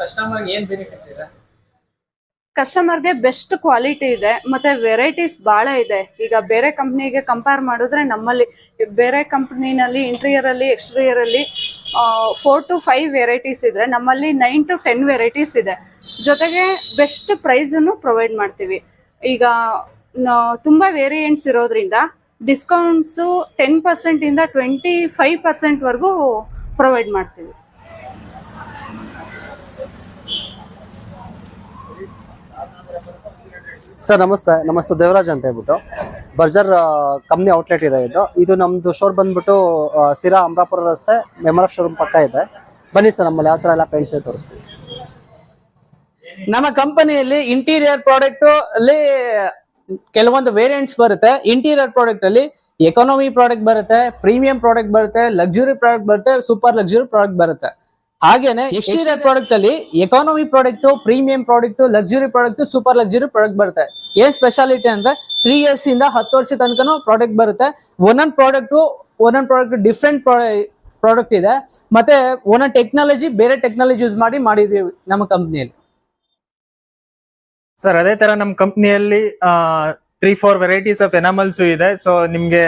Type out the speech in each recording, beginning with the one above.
Customer ಕಸ್ಟಮರ್ಗೆ best quality ಇದೆ? ಮತ್ತೆ ವೆರೈಟೀಸ್ ಬಹಳ ಇದೆ. ಈಗ ಬೇರೆ ಕಂಪ್ನಿಗೆ ಕಂಪೇರ್ ಮಾಡಿದ್ರೆ ನಮ್ಮಲ್ಲಿ, ಬೇರೆ ಕಂಪ್ನಿನಲ್ಲಿ ಇಂಟೀರಿಯರ್ ಅಲ್ಲಿ ಎಕ್ಸ್ಟೀರಿಯರ್ ಅಲ್ಲಿ ಫೋರ್ ಟು ಫೈವ್ ವೆರೈಟೀಸ್ ಇದ್ರೆ ನಮ್ಮಲ್ಲಿ ನೈನ್ ಟು ಟೆನ್ ವೆರೈಟೀಸ್ ಇದೆ. ಜೊತೆಗೆ ಬೆಸ್ಟ್ ಪ್ರೈಸನ್ನು ಪ್ರೊವೈಡ್ ಮಾಡ್ತೀವಿ. ಈಗ ತುಂಬಾ ವೇರಿಯಂಟ್ಸ್ ಇರೋದ್ರಿಂದ ಡಿಸ್ಕೌಂಟ್ಸು ಟೆನ್ ಪರ್ಸೆಂಟಿಂದ ಟ್ವೆಂಟಿ ಫೈವ್ ಪರ್ಸೆಂಟ್ವರೆಗೂ ಪ್ರೊವೈಡ್ ಮಾಡ್ತೀವಿ. ಸರ್, ನಮಸ್ತೆ. ನಮಸ್ತೆ ದೇವರಾಜ್ ಅಂತ ಹೇಳ್ಬಿಟ್ಟು. ಬರ್ಜರ್ ಕಂಪ್ನಿ ಔಟ್ಲೆಟ್ ಇದೆ ಇದು. ಇದು ನಮ್ದು ಶೋರ್ ಬಂದ್ಬಿಟ್ಟು ಸಿರಾ ಅಮರಾಪುರ ರಸ್ತೆ ಮೆಮರ ಶೋರೂಮ್ ಪಕ್ಕ ಇದೆ. ಬನ್ನಿ ಸರ್, ನಮ್ಮಲ್ಲಿ ಯಾವ ತರ ಎಲ್ಲ ಪೇಂಟ್ಸ್ ತೋರಿಸ್ತೀವಿ. ನಮ್ಮ ಕಂಪನಿಯಲ್ಲಿ ಇಂಟೀರಿಯರ್ ಪ್ರಾಡಕ್ಟ್ ಅಲ್ಲಿ ಕೆಲವೊಂದು ವೇರಿಯಂಟ್ಸ್ ಬರುತ್ತೆ. ಇಂಟೀರಿಯರ್ ಪ್ರಾಡಕ್ಟ್ ಅಲ್ಲಿ ಎಕಾನಮಿ ಪ್ರಾಡಕ್ಟ್ ಬರುತ್ತೆ ಪ್ರೀಮಿಯಂ ಪ್ರಾಡಕ್ಟ್ ಬರುತ್ತೆ ಲಕ್ಸುರಿ ಪ್ರಾಡಕ್ಟ್ ಬರುತ್ತೆ ಸೂಪರ್ ಲಕ್ಸುರಿ ಪ್ರಾಡಕ್ಟ್ ಬರುತ್ತೆ. ಹಾಗೇನೆ ಎಕ್ಸ್ಟೀರಿಯರ್ ಪ್ರಾಡಕ್ಟ್ ಅಲ್ಲಿ economy product premium product luxury product super luxury product ಬರುತ್ತೆ. ಏನ್ ಸ್ಪೆಷಾಲಿಟಿ ಅಂದ್ರೆ ತ್ರೀ ಇಯರ್ಸ್ ಇಂದ ಹತ್ತು ವರ್ಷ ತನಕನೂ ಪ್ರಾಡಕ್ಟ್ ಬರುತ್ತೆ. ಒಂದೊಂದು ಪ್ರಾಡಕ್ಟ್ ಒಂದೊಂದು ಪ್ರಾಡಕ್ಟ್ ಡಿಫ್ರೆಂಟ್ ಪ್ರಾಡಕ್ಟ್ ಇದೆ. ಮತ್ತೆ ಒಂದೊಂದು ಟೆಕ್ನಾಲಜಿ ಬೇರೆ ಟೆಕ್ನಾಲಜಿ ಯೂಸ್ ಮಾಡಿ ಮಾಡಿದೀವಿ ನಮ್ಮ ಕಂಪ್ನಿಯಲ್ಲಿ ಸರ್ ಅದೇ ತರ ನಮ್ಮ ಕಂಪ್ನಿಯಲ್ಲಿ three four varieties of enamels ಇದೆ. ಸೊ ನಿಮ್ಗೆ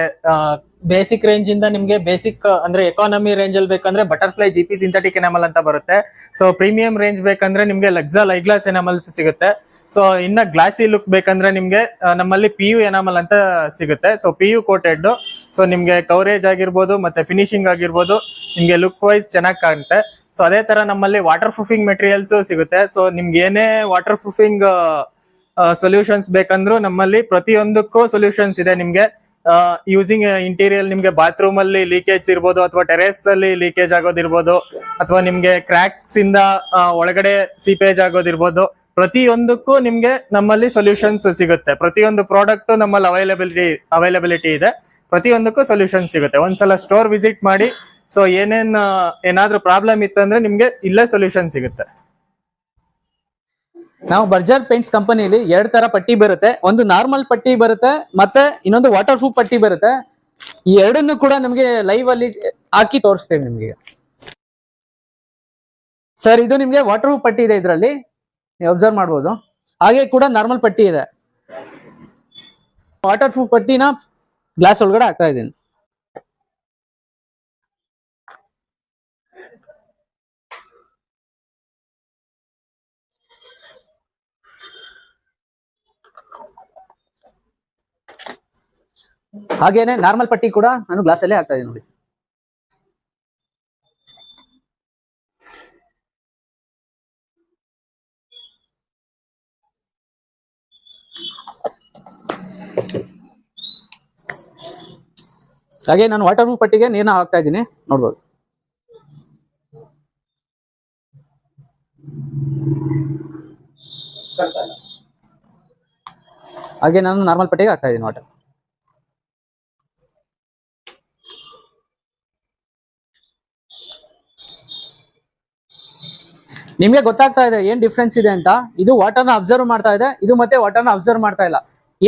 ಬೇಸಿಕ್ ರೇಂಜ್ ಇಂದ ನಿಮ್ಗೆ ಬೇಸಿಕ್ ಅಂದ್ರೆ ಎಕಾನಮಿ ರೇಂಜ್ ಅಲ್ಲಿ ಬೇಕಂದ್ರೆ butterfly G P synthetic enamel ಅಂತ ಬರುತ್ತೆ. ಸೊ ಪ್ರೀಮಿಯಂ ರೇಂಜ್ ಬೇಕಂದ್ರೆ ನಿಮ್ಗೆ ಲಕ್ಸಾ ಲೈಗ್ಲಾಸ್ ಗ್ಲಾಸ್ ಎನಾಮಲ್ಸ್ ಸಿಗುತ್ತೆ. ಸೊ ಇನ್ನ ಗ್ಲಾಸಿ ಲುಕ್ ಬೇಕಂದ್ರೆ ನಿಮ್ಗೆ ನಮ್ಮಲ್ಲಿ ಪಿ ಯು ಎನಾಮಲ್ ಅಂತ ಸಿಗುತ್ತೆ. So P U coated so ನಿಮ್ಗೆ ಕವರೇಜ್ ಆಗಿರ್ಬೋದು, ಮತ್ತೆ ಫಿನಿಶಿಂಗ್ ಆಗಿರ್ಬೋದು, ನಿಮ್ಗೆ ಲುಕ್ ವೈಸ್ ಚೆನ್ನಾಗಿ ಕಾಣುತ್ತೆ. ಸೊ ಅದೇ ತರ ನಮ್ಮಲ್ಲಿ ವಾಟರ್ ಪ್ರೂಫಿಂಗ್ ಮೆಟೀರಿಯಲ್ಸ್ ಸಿಗುತ್ತೆ. ಸೊ ನಿಮ್ಗೆ ಏನೇ ವಾಟರ್ ಪ್ರೂಫಿಂಗ್ ಸೊಲ್ಯೂಷನ್ಸ್ ಬೇಕಂದ್ರೂ ನಮ್ಮಲ್ಲಿ ಪ್ರತಿಯೊಂದಕ್ಕೂ ಸೊಲ್ಯೂಷನ್ಸ್ ಇದೆ ನಿಮ್ಗೆ. ಯೂಸಿಂಗ್ ಇಂಟೀರಿಯರ್ ನಿಮ್ಗೆ ಬಾತ್ರೂಮ್ ಅಲ್ಲಿ ಲೀಕೇಜ್ ಇರ್ಬೋದು ಅಥವಾ ಟೆರೆಸ್ ಅಲ್ಲಿ ಲೀಕೇಜ್ ಆಗೋದಿರ್ಬೋದು ಅಥವಾ ನಿಮ್ಗೆ ಕ್ರ್ಯಾಕ್ಸ್ ಇಂದ ಒಳಗಡೆ ಸೀಪೇಜ್ ಆಗೋದಿರ್ಬೋದು ಪ್ರತಿಯೊಂದಕ್ಕೂ ನಿಮ್ಗೆ ನಮ್ಮಲ್ಲಿ ಸೊಲ್ಯೂಷನ್ಸ್ ಸಿಗುತ್ತೆ. ಪ್ರತಿಯೊಂದು ಪ್ರಾಡಕ್ಟ್ ನಮ್ಮಲ್ಲಿ ಅವೈಲಬಿಲಿಟಿ ಅವೈಲಬಿಲಿಟಿ ಇದೆ. ಪ್ರತಿಯೊಂದಕ್ಕೂ ಸೊಲ್ಯೂಷನ್ ಸಿಗುತ್ತೆ. ಒಂದ್ಸಲ ಸ್ಟೋರ್ ವಿಸಿಟ್ ಮಾಡಿ ಸೊ ಏನೇನ್ ಏನಾದ್ರೂ ಪ್ರಾಬ್ಲಮ್ ಇತ್ತು ಅಂದ್ರೆ ನಿಮ್ಗೆ ಇಲ್ಲೇ ಸೊಲ್ಯೂಷನ್ ಸಿಗುತ್ತೆ. ನಾವು ಬರ್ಜರ್ ಪೇಂಟ್ಸ್ ಕಂಪನಿಲಿ ಎರಡ್ ತರ ಪಟ್ಟಿ ಬರುತ್ತೆ. ಒಂದು ನಾರ್ಮಲ್ ಪಟ್ಟಿ ಬರುತ್ತೆ, ಮತ್ತೆ ಇನ್ನೊಂದು ವಾಟರ್ ಪ್ರೂಫ್ ಪಟ್ಟಿ ಬರುತ್ತೆ. ಈ ಎರಡನ್ನು ಕೂಡ ನಿಮಗೆ ಲೈವ್ ಅಲ್ಲಿ ಹಾಕಿ ತೋರಿಸ್ತೇವೆ ನಿಮಗೆ. ಸರ್ ಇದು ನಿಮಗೆ ವಾಟರ್ ಪ್ರೂಫ್ ಪಟ್ಟಿ ಇದೆ ಇದರಲ್ಲಿ. ನೀವು ಅಬ್ಸರ್ವ್ ಮಾಡ್ಬೋದು. ಹಾಗೆ ಕೂಡ ನಾರ್ಮಲ್ ಪಟ್ಟಿ ಇದೆ. ವಾಟರ್ ಪ್ರೂಫ್ ಪಟ್ಟಿನ ಗ್ಲಾಸ್ ಒಳಗಡೆ ಹಾಕ್ತಾ ಇದ್ದೀನಿ. ಹಾಗೇನೆ ನಾರ್ಮಲ್ ಪಟ್ಟಿ ಕೂಡ ನಾನು ಗ್ಲಾಸ್ ಅಲ್ಲೇ ಹಾಕ್ತಾ ಇದ್ದೀನಿ ನೋಡಿ. ಹಾಗೆ ನಾನು ವಾಟರ್ ಪ್ರೂಫ್ ಪಟ್ಟಿಗೆ ನೀರನ್ನ ಹಾಕ್ತಾ ಇದ್ದೀನಿ, ನೋಡ್ಬೋದು. ಹಾಗೆ ನಾನು ನಾರ್ಮಲ್ ಪಟ್ಟಿಗೆ ಹಾಕ್ತಾ ಇದ್ದೀನಿ ವಾಟರ್ ನಿಮ್ಗೆ ಗೊತ್ತಾಗ್ತಾ ಇದೆ ಏನ್ ಡಿಫ್ರೆನ್ಸ್ ಇದೆ ಅಂತ? ಇದು ವಾಟರ್ನ ಅಬ್ಸರ್ವ್ ಮಾಡ್ತಾ ಇದೆ, ಇದು ಮತ್ತೆ ವಾಟರ್ನ ಅಬ್ಸರ್ವ್ ಮಾಡ್ತಾ ಇಲ್ಲ.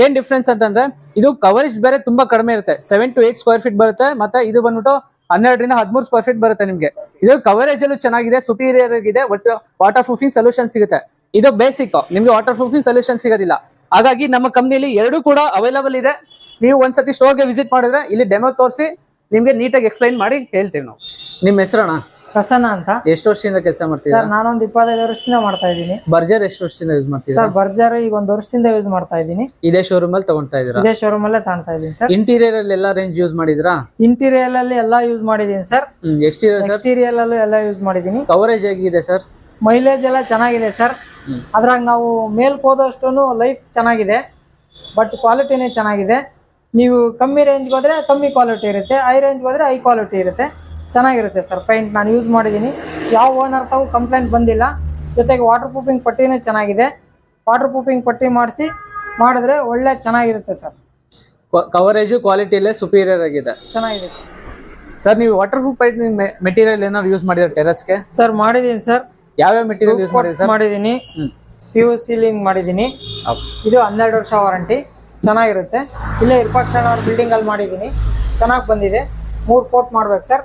ಏನ್ ಡಿಫ್ರೆನ್ಸ್ ಅಂತಂದ್ರೆ, ಇದು ಕವರೇಜ್ ಬೇರೆ ತುಂಬಾ ಕಡಿಮೆ ಇರುತ್ತೆ. Seven to eight square feet ಬರುತ್ತೆ, ಮತ್ತೆ ಇದು ಬಂದ್ಬಿಟ್ಟು ಹನ್ನೆರಡರಿಂದ ಹದಿಮೂರು ಸ್ಕ್ವೇರ್ ಫೀಟ್ ಬರುತ್ತೆ ನಿಮ್ಗೆ. ಇದು ಕವರೇಜ್ ಅಲ್ಲೂ ಚೆನ್ನಾಗಿದೆ ಸುಪೀರಿಯರ್ ಆಗಿದೆ ಒಟ್ಟು ವಾಟರ್ ಪ್ರೂಫಿಂಗ್ ಸೊಲ್ಯೂಷನ್ ಸಿಗುತ್ತೆ. ಇದು ಬೇಸಿಕ್ ನಿಮ್ಗೆ ವಾಟರ್ ಪ್ರೂಫಿಂಗ್ ಸೊಲ್ಯೂಷನ್ ಸಿಗೋದಿಲ್ಲ. ಹಾಗಾಗಿ ನಮ್ಮ ಕಂಪ್ನಿಯಲ್ಲಿ ಎರಡು ಕೂಡ ಅವೈಲಬಲ್ ಇದೆ. ನೀವು ಒಂದ್ಸತಿ ಸ್ಟೋರ್ಗೆ ವಿಸಿಟ್ ಮಾಡಿದ್ರೆ ಇಲ್ಲಿ ಡೆಮೋ ತೋರಿಸಿ ನಿಮ್ಗೆ ನೀಟಾಗಿ ಎಕ್ಸ್ಪ್ಲೈನ್ ಮಾಡಿ ಹೇಳ್ತೀವಿ ನಾವು. ನಿಮ್ಮ ಹೆಸರಣ್ಣ? ಪ್ರಸನ್ನ ಅಂತ. ಎಷ್ಟು ವರ್ಷದಿಂದ ಕೆಲಸ ಮಾಡ್ತೀರಾ ಸರ್ ನಾನೊಂದು ಇಪ್ಪತ್ತೈದು ವರ್ಷದಿಂದ ಮಾಡ್ತಾ ಇದ್ದೀನಿ. ಬರ್ಜರ್ ಎಷ್ಟು ವರ್ಷದಿಂದ ಯೂಸ್ ಮಾಡ್ತೀರಾ ಸರ್ ಬರ್ಜರ್ ಈಗ ಒಂದು ವರ್ಷದಿಂದ ಯೂಸ್ ಮಾಡ್ತಾ ಇದ್ದೀನಿ. ಇದೇ ಶೋರೂಮ್ ಅಲ್ಲಿ ತಗೊಂತಾ ಇದ್ದೀರಾ? ಇದೇ ಶೋರೂಮ್ ಅಲ್ಲೇ ತಾಣ್ತಾ ಇದ್ದೀನಿ ಸರ್. ಇಂಟೀರಿಯರ್ ಅಲ್ಲಿ ಎಲ್ಲಾ ರೇಂಜ್ ಯೂಸ್ ಮಾಡಿದ್ರಾ ಇಂಟೀರಿಯರ್ ಅಲ್ಲಿ ಎಲ್ಲಾ ಯೂಸ್ ಮಾಡಿದ್ದೀನಿ ಸರ್. ಎಕ್ಸ್ಟೀರಿಯರ್ ಎಕ್ಸ್ಟೀರಿಯರ್ ಅಲ್ಲೂ ಎಲ್ಲ ಯೂಸ್ ಮಾಡಿದ್ದೀನಿ. ಕವರೇಜ್ ಹೇಗಿದೆ ಸರ್ ಮೈಲೇಜ್ ಎಲ್ಲ ಚೆನ್ನಾಗಿದೆ ಸರ್. ಅದ್ರಾಗ ನಾವು ಮೇಲ್ ಹೋದಷ್ಟು ಲೈಫ್ ಚೆನ್ನಾಗಿದೆ. ಬಟ್ ಕ್ವಾಲಿಟಿನೇ ಚೆನ್ನಾಗಿದೆ. ನೀವು ಕಮ್ಮಿ ರೇಂಜ್ಗೆ ಹೋದ್ರೆ ಕಮ್ಮಿ ಕ್ವಾಲಿಟಿ ಇರುತ್ತೆ. ಹೈ ರೇಂಜ್ಗೆ ಹೋದ್ರೆ ಹೈ ಕ್ವಾಲಿಟಿ ಇರುತ್ತೆ. ಚೆನ್ನಾಗಿರುತ್ತೆ ಸರ್ ಪೈಂಟ್ ನಾನು ಯೂಸ್ ಮಾಡಿದ್ದೀನಿ. ಯಾವ ಓನರ್ ತಾವು ಕಂಪ್ಲೇಂಟ್ ಬಂದಿಲ್ಲ. ಜೊತೆಗೆ ವಾಟರ್ ಪ್ರೂಫಿಂಗ್ ಪಟ್ಟಿನೇ ಚೆನ್ನಾಗಿದೆ. ವಾಟರ್ ಪ್ರೂಫಿಂಗ್ ಪಟ್ಟಿ ಮಾಡಿಸಿ ಮಾಡಿದ್ರೆ ಒಳ್ಳೆ ಚೆನ್ನಾಗಿರುತ್ತೆ ಸರ್. ಕವರೇಜು ಕ್ವಾಲಿಟಿ ಎಲ್ಲ ಸುಪೀರಿಯರ್ ಆಗಿದೆ. ಚೆನ್ನಾಗಿದೆ ಸರ್. ಸರ್ ನೀವು ವಾಟರ್ ಪ್ರೂಫ್ ಪೈಪ್ ಮೆಟೀರಿಯಲ್ ಏನಾದ್ರು ಯೂಸ್ ಮಾಡಿದ್ರೆ ಟೆರಸ್ಗೆ ಸರ್ ಮಾಡಿದ್ದೀನಿ ಸರ್ ಯಾವ್ಯಾವ ಮೆಟೀರಿಯಲ್ ಯೂಸ್ ಮಾಡಿದ್ರೆ ಸರ್ ಮಾಡಿದ್ದೀನಿ. ಪಿ ಯು ಸೀಲಿಂಗ್ ಮಾಡಿದ್ದೀನಿ. ಇದು ಹನ್ನೆರಡು ವರ್ಷ ವಾರಂಟಿ ಚೆನ್ನಾಗಿರುತ್ತೆ. ಇಲ್ಲೇ ಇರ್ಪಾಕ್ಷಣ ಅವ್ರ ಬಿಲ್ಡಿಂಗಲ್ಲಿ ಮಾಡಿದ್ದೀನಿ. ಚೆನ್ನಾಗಿ ಬಂದಿದೆ. ಮೂರು ಕೋಟ್ ಮಾಡ್ಬೇಕು ಸರ್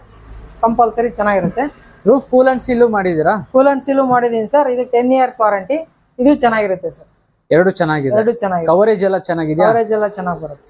ಕಂಪಲ್ಸರಿ ಚೆನ್ನಾಗಿರುತ್ತೆ. ರೂಫ್ ಕೂಲ್ ಅಂಡ್ ಸೀಲು ಮಾಡಿದೀರಾ ಕೂಲ್ ಅಂಡ್ ಸೀಲು ಮಾಡಿದೀನಿ ಸರ್. ಇದು ಟೆನ್ ಇಯರ್ಸ್ ವಾರಂಟಿ ಇದು ಚೆನ್ನಾಗಿರುತ್ತೆ ಸರ್. ಎರಡು ಚೆನ್ನಾಗಿದೆ. ಎರಡು ಚೆನ್ನಾಗಿ ಕವರೇಜ್ ಎಲ್ಲ ಚೆನ್ನಾಗಿದೆ ಕವರೇಜ್ ಎಲ್ಲ ಚೆನ್ನಾಗಿ ಬರುತ್ತೆ.